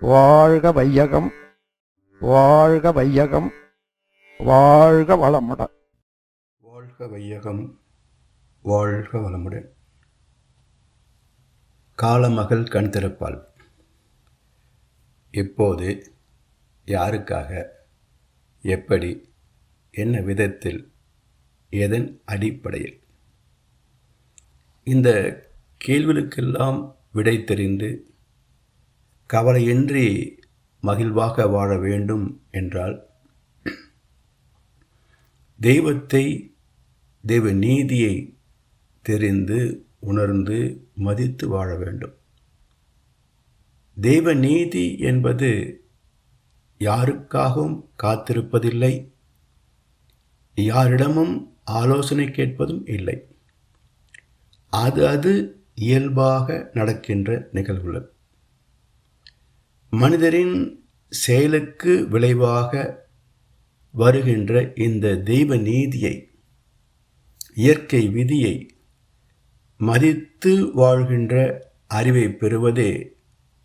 வாழ்க வையகம் வாழ்க வையகம் வாழ்க வளமுடன் வாழ்க வையகம் வாழ்க வளமுடன். காலமகள் கண் திறப்பாள். எப்போது யாருக்காக எப்படி என்ன விதத்தில் எதன் அடிப்படையில்? இந்த கேள்விகளுக்கெல்லாம் விடை தெரிந்து கவலையின்றி மகிழ்வாக வாழ வேண்டும் என்றால் தெய்வத்தை தெய்வ நீதியை தெரிந்து உணர்ந்து மதித்து வாழ வேண்டும். தெய்வ நீதி என்பது யாருக்காகவும் காத்திருப்பதில்லை. யாரிடமும் ஆலோசனை கேட்பதும் இல்லை. அது அது இயல்பாக நடக்கின்ற நிகழ்வுகள். மனிதரின் செயலுக்கு விளைவாக வருகின்ற இந்த தெய்வ நீதியை இயற்கை விதியை மதித்து வாழ்கின்ற அறிவை பெறுவதே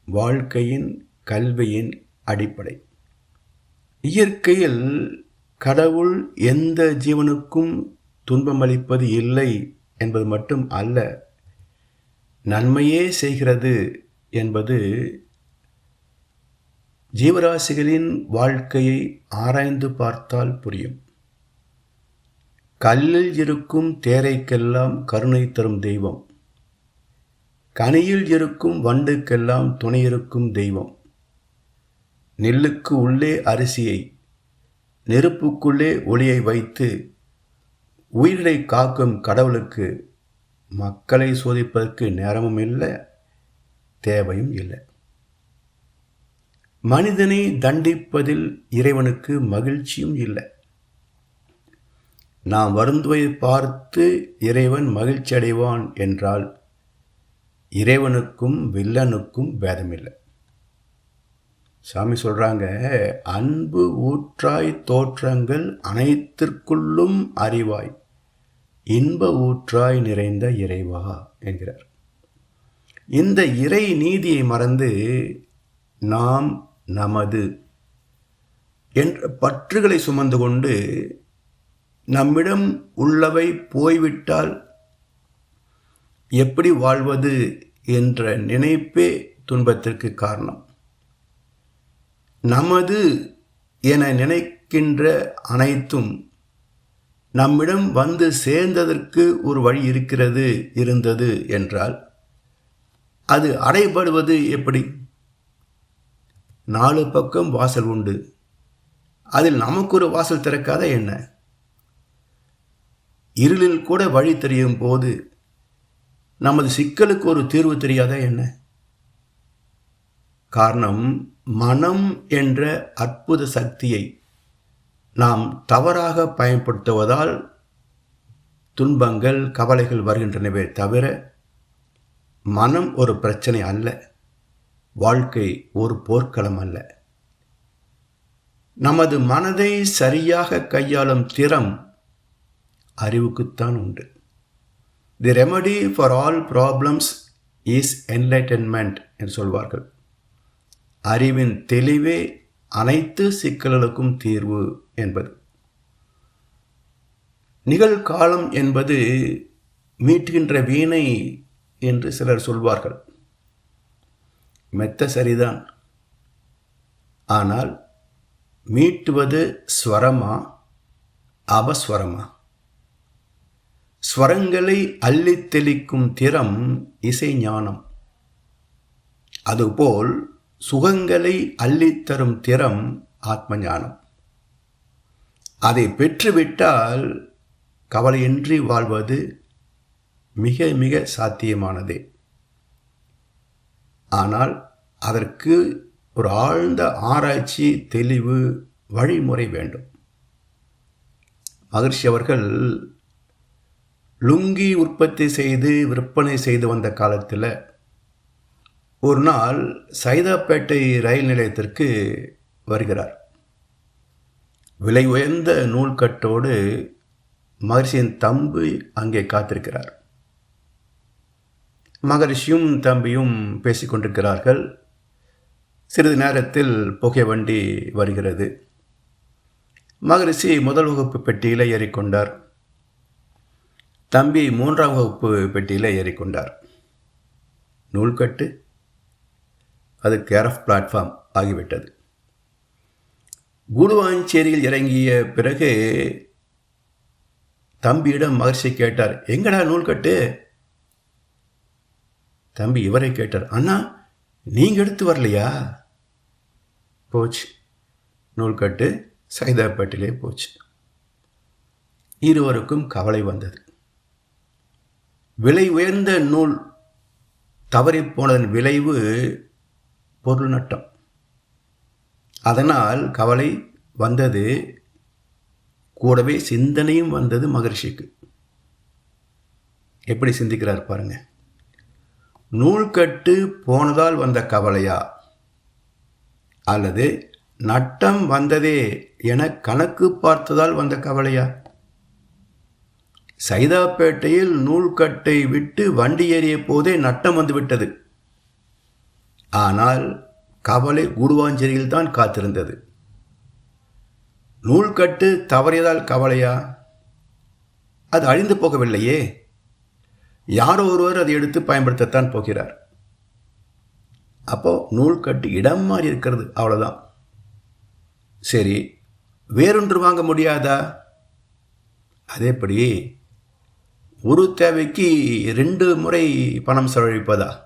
வாழ்க்கையின் கல்வியின் அடிப்படை. இயற்கையில் கடவுள் எந்த ஜீவனுக்கும் துன்பமளிப்பது இல்லை என்பது மட்டும் அல்ல நன்மையே செய்கிறது என்பது ஜீவராசிகளின் வாழ்க்கையை ஆராய்ந்து பார்த்தால் புரியும். கல்லில் இருக்கும் தேரைக்கெல்லாம் கருணை தரும் தெய்வம். கனியில் இருக்கும் வண்டுக்கெல்லாம் துணையிருக்கும் தெய்வம். நெல்லுக்கு உள்ளே அரிசியை நெருப்புக்குள்ளே ஒளியை வைத்து உயிர்களை காக்கும் கடவுளுக்கு மக்களை சோதிப்பதற்கு நேரமும் இல்லை தேவையும் இல்லை. மனிதனை தண்டிப்பதில் இறைவனுக்கு மகிழ்ச்சியும் இல்லை. நாம் வருந்துவை பார்த்து இறைவன் மகிழ்ச்சி அடைவான் என்றால் இறைவனுக்கும் வில்லனுக்கும் பேதமில்லை சாமி சொல்கிறாங்க அன்பு ஊற்றாய் தோற்றங்கள் அனைத்திற்குள்ளும் அறிவாய் இன்ப ஊற்றாய் நிறைந்த இறைவா என்கிறார். இந்த இறை நீதியை மறந்து நாம் நமது என்ற பற்றுகளை சுமந்து கொண்டு நம்மிடம் உள்ளவை போய்விட்டால் எப்படி வாழ்வது என்ற நினைப்பே துன்பத்திற்கு காரணம். நமது என நினைக்கின்ற அனைத்தும் நம்மிடம் வந்து சேர்ந்ததற்கு ஒரு வழி இருக்கிறது இருந்தது என்றால் அது அடைபடுவது எப்படி? நாலு பக்கம் வாசல் உண்டு. அதில் நமக்கு ஒரு வாசல் திறக்காத என்ன? இருளில் கூட வழி தெரியும் போது நமது சிக்கலுக்கு ஒரு தீர்வு தெரியாத என்ன? காரணம் மனம் என்ற அற்புத சக்தியை நாம் தவறாக பயன்படுத்துவதால் துன்பங்கள் கவலைகள் வருகின்றனவே தவிர மனம் ஒரு பிரச்சனை அல்ல. வாழ்க்கை ஒரு போர்க்களம் அல்ல. நமது மனதை சரியாக கையாளும் திறம் அறிவுக்குத்தான் உண்டு. The remedy for all problems is enlightenment என்று சொல்வார்கள். அறிவின் தெளிவே அனைத்து சிக்கல்களுக்கும் தீர்வு என்பது. நிகழ்காலம் என்பது மீட்டுகின்ற வீணை என்று சிலர் சொல்வார்கள். மெத்த சரிதான். ஆனால் மீட்டுவது ஸ்வரமா அபஸ்வரமா? ஸ்வரங்களை அள்ளித்தெளிக்கும் திறம் இசை ஞானம். அதுபோல் சுகங்களை அள்ளித்தரும் திறம் ஆத்ம ஞானம். அதை பெற்றுவிட்டால் கவலையின்றி வாழ்வது மிக மிக சாத்தியமானதே. ஆனால் அதற்கு ஒரு ஆழ்ந்த ஆராய்ச்சி தெளிவு வழிமுறை வேண்டும். மகிழ்ச்சி அவர்கள் லுங்கி உற்பத்தி செய்து விற்பனை செய்து வந்த காலத்தில் ஒரு நாள் சைதாப்பேட்டை ரயில் நிலையத்திற்கு வருகிறார். விலை உயர்ந்த நூல்கட்டோடு மகிழ்ச்சியின் தம்பு அங்கே காத்திருக்கிறார். மகரிஷியும் தம்பியும் பேசிக்கொண்டிருக்கிறார்கள். சிறிது நேரத்தில் புகை வண்டி வருகிறது. மகரிஷி முதல் வகுப்பு பெட்டியில் ஏறிக்கொண்டார். தம்பி மூன்றாம் வகுப்பு பெட்டியில் ஏறிக்கொண்டார். நூல்கட்டு அது கேர் ஆஃப் பிளாட்ஃபார்ம் ஆகிவிட்டது. கூடுவாஞ்சேரியில் இறங்கிய பிறகு தம்பியிடம் மகர்ஷி கேட்டார் எங்கடா நூல்கட்டு? தம்பி இவரை கேட்டார் அண்ணா நீங்க எடுத்து வரலையா? போச்சு. நூல்கட்டு சைதாப்பேட்டிலே போச்சு. இருவருக்கும் கவலை வந்தது. விலை உயர்ந்த நூல் தவறி போனதன் விளைவு பொருள் நட்டம். அதனால் கவலை வந்தது கூடவே சிந்தனையும் வந்தது மகரிஷிக்கு. எப்படி சிந்திக்கிறார் பாருங்கள் நூல்கட்டு போனதால் வந்த கவலையா? அல்லது நட்டம் வந்ததே என கணக்கு பார்த்ததால் வந்த கவலையா? சைதாப்பேட்டையில் நூல்கட்டை விட்டு வண்டி ஏறிய போதே நட்டம் வந்துவிட்டது ஆனால் கவலை குடுவாஞ்சேரியில் தான் காத்திருந்தது. நூல்கட்டு தவறியதால் கவலையா? அது அழிந்து போகவில்லையே. யாரோ ஒருவர் அதை எடுத்து பயன்படுத்தத்தான் போகிறார். அப்போ நூல்கட்டு இடம் மாறி இருக்கிறது அவ்வளோதான் சரி வேறொன்று வாங்க முடியாதா? அதேபடி ஒரு தேவைக்கு ரெண்டு முறை பணம் செலவழிப்பதா?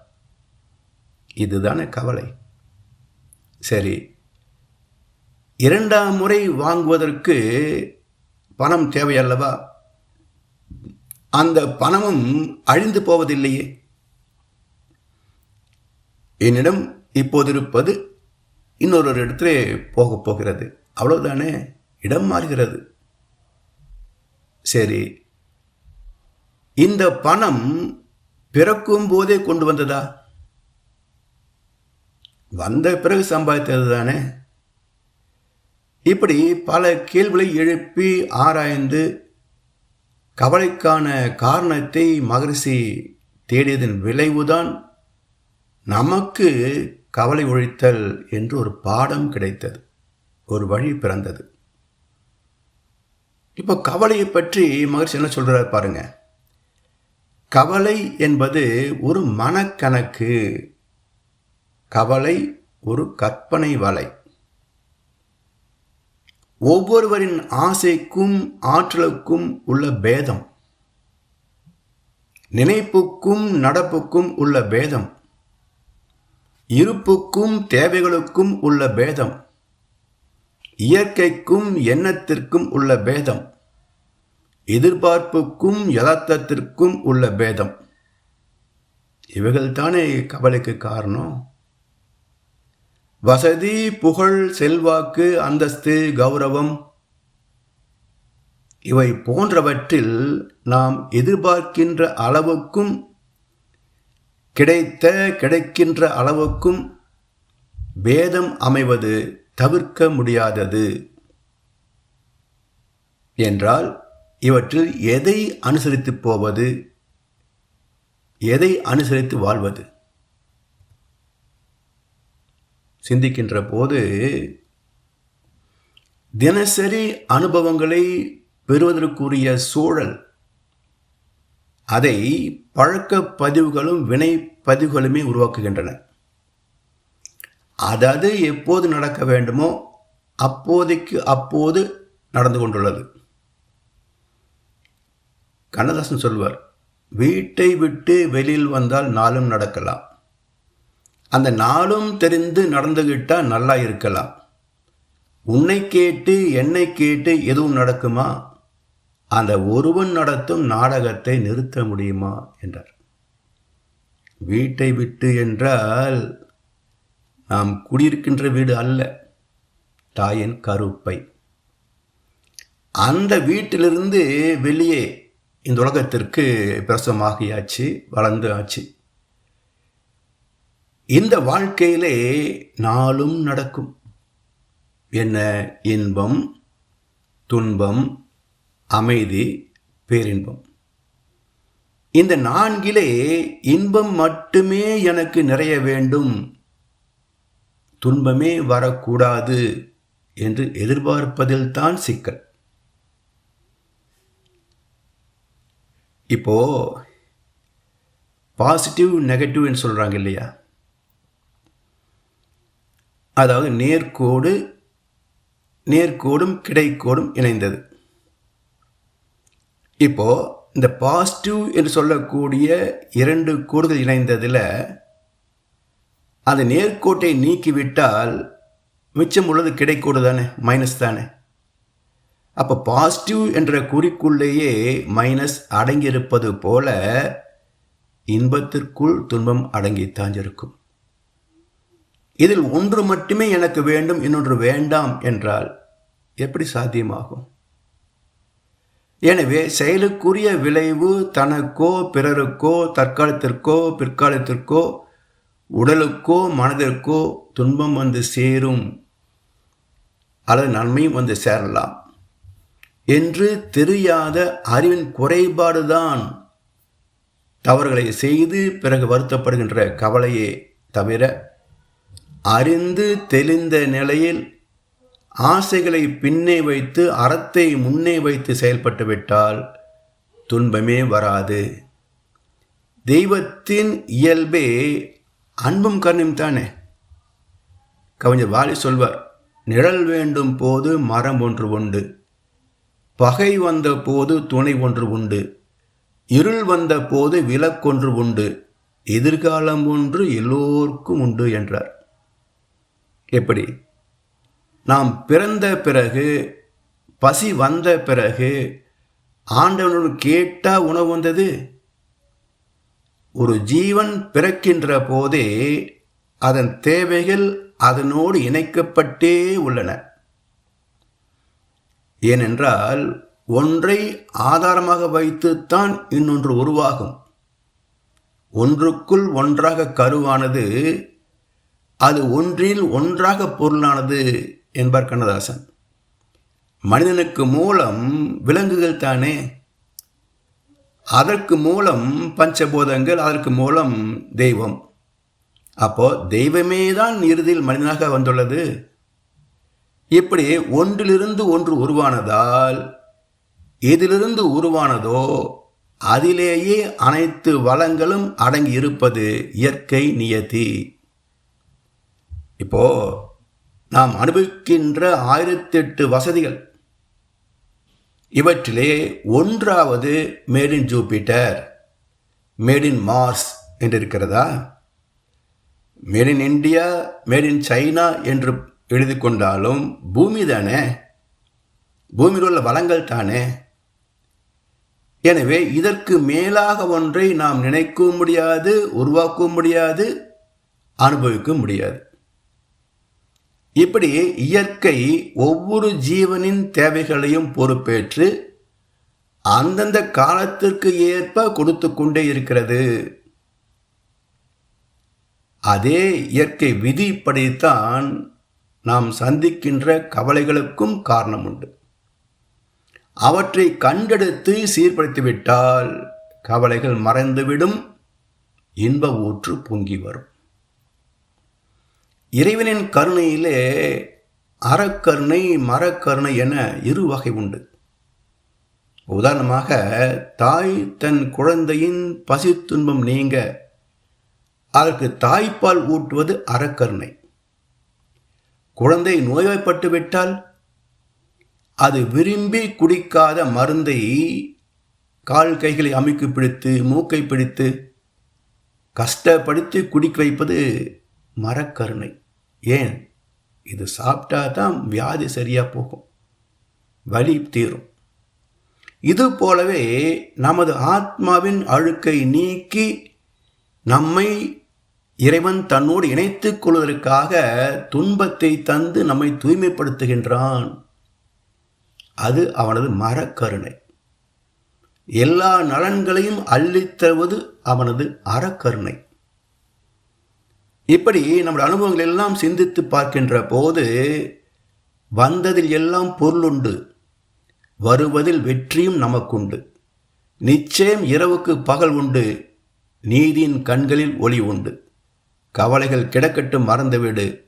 இதுதானே கவலை. சரி இரண்டாம் முறை வாங்குவதற்கு பணம் தேவையல்லவா அந்த பணமும் அழிந்து போவதில்லையே? என்னிடம் இப்போது இருப்பது இன்னொரு இடத்துல போக போகிறது. அவ்வளவுதானே? இடம் மாறுகிறது. சரி. இந்த பணம் பிறக்கும் போதே கொண்டு வந்ததா? வந்த பிறகு சம்பாதித்தது தானே? இப்படி பல கேள்விகளை எழுப்பி ஆராய்ந்து கவலைக்கான காரணத்தை மகரிஷி தேடியதன் விளைவுதான் நமக்கு கவலை ஒழித்தல் என்று ஒரு பாடம் கிடைத்தது. ஒரு வழி பிறந்தது. இப்போ கவலையை பற்றி மகர்ஷி என்ன சொல்கிறார் பாருங்க. கவலை என்பது ஒரு மனக்கணக்கு. கவலை ஒரு கற்பனை வலை. ஒவ்வொருவரின் ஆசைக்கும் ஆற்றலுக்கும் உள்ள பேதம். நினைப்புக்கும் நடப்புக்கும் உள்ள பேதம். இருப்புக்கும் தேவைகளுக்கும் உள்ள பேதம். இயற்கைக்கும் எண்ணத்திற்கும் உள்ள பேதம். எதிர்பார்ப்புக்கும் யதார்த்தத்திற்கும் உள்ள பேதம். இவைகள்தானே கவலைக்கு காரணம்? வசதி புகழ் செல்வாக்கு அந்தஸ்து கௌரவம். இவை போன்றவற்றில் நாம் எதிர்பார்க்கின்ற அளவுக்கும் கிடைத்த கிடைக்கின்ற அளவுக்கும் பேதம் அமைவது தவிர்க்க முடியாதது. என்றால் இவற்றில் எதை அனுசரித்து போவது? எதை அனுசரித்து வாழ்வது? சிந்திக்கின்ற போது தினசரி அனுபவங்களை பெறுவதற்குரிய சூழல். அதை பழக்க பதிவுகளும் வினை பதிவுகளுமே உருவாக்குகின்றன. அதாவது எப்போது நடக்க வேண்டுமோ அப்போதைக்கு அப்போது நடந்து கொண்டுள்ளது. கண்ணதாசன் சொல்வார் வீட்டை விட்டு வெளியில் வந்தால் நாளும் நடக்கலாம். அந்த நாளும் தெரிந்து நடந்துகிட்டா நல்லா இருக்கலாம். உன்னை கேட்டு என்னை கேட்டு எதுவும் நடக்குமா? அந்த ஒருவன் நடத்தும் நாடகத்தை நிறுத்த முடியுமா? என்றார். வீட்டை விட்டு என்றால் நாம் குடியிருக்கின்ற வீடு அல்ல தாயின் கருப்பை. அந்த வீட்டிலிருந்து வெளியே இந்த உலகத்திற்கு பிரசவமாகியாச்சு வளர்ந்து ஆச்சு. இந்த வாழ்க்கையிலே நாளும் நடக்கும். என்ன இன்பம் துன்பம் அமைதி பேரின்பம். இந்த நான்கிலே இன்பம் மட்டுமே எனக்கு நிறைய வேண்டும். துன்பமே வரக்கூடாது என்று எதிர்பார்ப்பதில்தான் சிக்கல். இப்போ பாசிட்டிவ் நெகட்டிவ்னு சொல்கிறாங்க இல்லையா? அதாவது நேர்கோடு நேர்கோடும் கிடைக்கோடும் இணைந்தது. இப்போ இந்த பாசிட்டிவ் என்று சொல்லக்கூடிய இரண்டு கோடுகள் இணைந்ததில் அந்த நேர்கோட்டை நீக்கிவிட்டால் மிச்சம் உள்ளது கிடைக்கோடு தானே மைனஸ் தானே. அப்போ பாசிட்டிவ் என்ற குறிக்குள்ளேயே மைனஸ் அடங்கியிருப்பது போல இன்பத்திற்குள் துன்பம் அடங்கித்தான் இருக்கும். இதில் ஒன்று மட்டுமே எனக்கு வேண்டும் இன்னொன்று வேண்டாம் என்றால் எப்படி சாத்தியமாகும்? எனவே செயலுக்குரிய விளைவு தனக்கோ பிறருக்கோ தற்காலத்திற்கோ பிற்காலத்திற்கோ உடலுக்கோ மனதிற்கோ துன்பம் வந்து சேரும் அல்லது நன்மையும் வந்து சேரலாம் என்று தெரியாத அறிவின் குறைபாடுதான் தவறுகளை செய்து பிறகு வருத்தப்படுகின்ற கவலையே தவிர அறிந்து தெளிந்த நிலையில் ஆசைகளை பின்னே வைத்து அறத்தை முன்னே வைத்து செயல்பட்டு விட்டால் துன்பமே வராது. தெய்வத்தின் இயல்பே அன்பும் கருணையும் தானே? கவிஞர் வாலி சொல்வார் நிழல் வேண்டும் போது மரம் ஒன்று உண்டு பகை வந்த போது துணை ஒன்று உண்டு இருள் வந்த போது விளக்கொன்று உண்டு எதிர்காலம் ஒன்று எல்லோருக்கும் உண்டு என்றார். எப்படி? நாம் பிறந்த பிறகு பசி வந்த பிறகு ஆண்டவனோடு கேட்டால் உணவு வந்தது? ஒரு ஜீவன் பிறக்கின்ற போதே அதன் தேவைகள் அதனோடு இணைக்கப்பட்டே உள்ளன. ஏனென்றால் ஒன்றை ஆதாரமாக வைத்துத்தான் இன்னொன்று உருவாகும். ஒன்றுக்குள் ஒன்றாக கருவானது அது ஒன்றில் ஒன்றாக பொருளானது என்பார் கண்ணதாசன். மனிதனுக்கு மூலம் விலங்குகள் தானே? அதற்கு மூலம் பஞ்சபோதங்கள் அதற்கு மூலம் தெய்வம். அப்போ தெய்வமே தான் இறுதியில் மனிதனாக வந்துள்ளது. இப்படி ஒன்றிலிருந்து ஒன்று உருவானதால் எதிலிருந்து உருவானதோ அதிலேயே அனைத்து வளங்களும் அடங்கி இருப்பது இயற்கை நியதி. இப்போ நாம் அனுபவிக்கின்ற ஆயிரத்தெட்டு வசதிகள். இவற்றிலே ஒன்றாவது made in Jupiter made in Mars என்று இருக்கிறதா made in India made in China என்று எழுதி கொண்டாலும் பூமி தானே? பூமியில் உள்ள வளங்கள் தானே? எனவே இதற்கு மேலாக ஒன்றை நாம் நினைக்கவும் முடியாது உருவாக்கவும் முடியாது அனுபவிக்க முடியாது. இப்படி இயற்கை ஒவ்வொரு ஜீவனின் தேவைகளையும் பொறுப்பேற்று அந்தந்த காலத்திற்கு ஏற்ப கொடுத்து கொண்டே இருக்கிறது. அதே இயற்கை விதிப்படித்தான் நாம் சந்திக்கின்ற கவலைகளுக்கும் காரணம் உண்டு அவற்றை கண்டெடுத்து சீர்படுத்திவிட்டால் கவலைகள் மறைந்துவிடும் இன்ப ஊற்று பொங்கி வரும். இறைவனின் கருணையிலே அறக்கருணை மரக்கருணை என இரு வகை உண்டு. உதாரணமாக தாய் தன் குழந்தையின் பசி துன்பம் நீங்க அதற்கு தாய்ப்பால் ஊட்டுவது அறக்கருணை. குழந்தை நோய்வாய்ப்பட்டு விட்டால் அது விரும்பி குடிக்காத மருந்தை கால் கைகளை அமைக்கு பிடித்து மூக்கை பிடித்து கஷ்டப்படுத்தி குடிக்க வைப்பது மரக்கருணை. ஏன்? இது சாப்பிட்டா தான் வியாதி சரியாக போகும். வலி தீரும். இது போலவே நமது ஆத்மாவின் அழுக்கை நீக்கி நம்மை இறைவன் தன்னோடு இணைத்துக் கொள்வதற்காக துன்பத்தை தந்து நம்மை தூய்மைப்படுத்துகின்றான். அது அவனது மரக்கருணை. எல்லா நலன்களையும் அள்ளித்தருவது அவனது அறக்கருணை. இப்படி நம்முடைய அனுபவங்கள் எல்லாம் சிந்தித்து பார்க்கின்ற போது வந்ததில் எல்லாம் பொருளுண்டு. வருவதில் வெற்றியும் நமக்குண்டு. நிச்சயம் இரவுக்கு பகல் உண்டு. நீதியின் கண்களில் ஒளி உண்டு. கவலைகள் கிடக்கட்டும் மறந்துவிடு.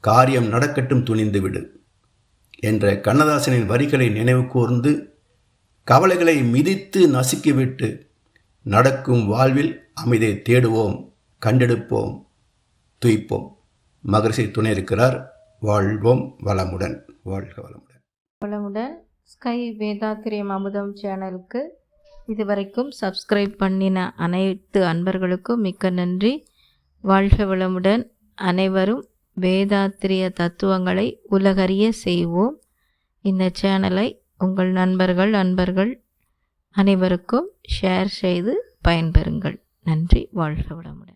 காரியம் நடக்கட்டும் துணிந்து விடு என்ற கண்ணதாசனின் வரிகளை நினைவு கூர்ந்து கவலைகளை மிதித்து நசுக்கிவிட்டு நடக்கும் வாழ்வில் அமைதியை தேடுவோம் கண்டெடுப்போம். துய்ப்போம். மகரிஷி துணை இருக்கிறார். வாழ்வோம் வளமுடன். வாழ்க வளமுடன். வளமுடன். ஸ்கை வேதாத்திரியம் அமுதம் சேனலுக்கு இதுவரைக்கும் சப்ஸ்கிரைப் பண்ணின அனைத்து அன்பர்களுக்கும் மிக்க நன்றி. வாழ்க வளமுடன். அனைவரும் வேதாத்திரிய தத்துவங்களை உலகறிய செய்வோம். இந்த சேனலை உங்கள் நண்பர்கள் அன்பர்கள் அனைவருக்கும் ஷேர் செய்து பயன்பெறுங்கள். நன்றி. வாழ்க வளமுடன்.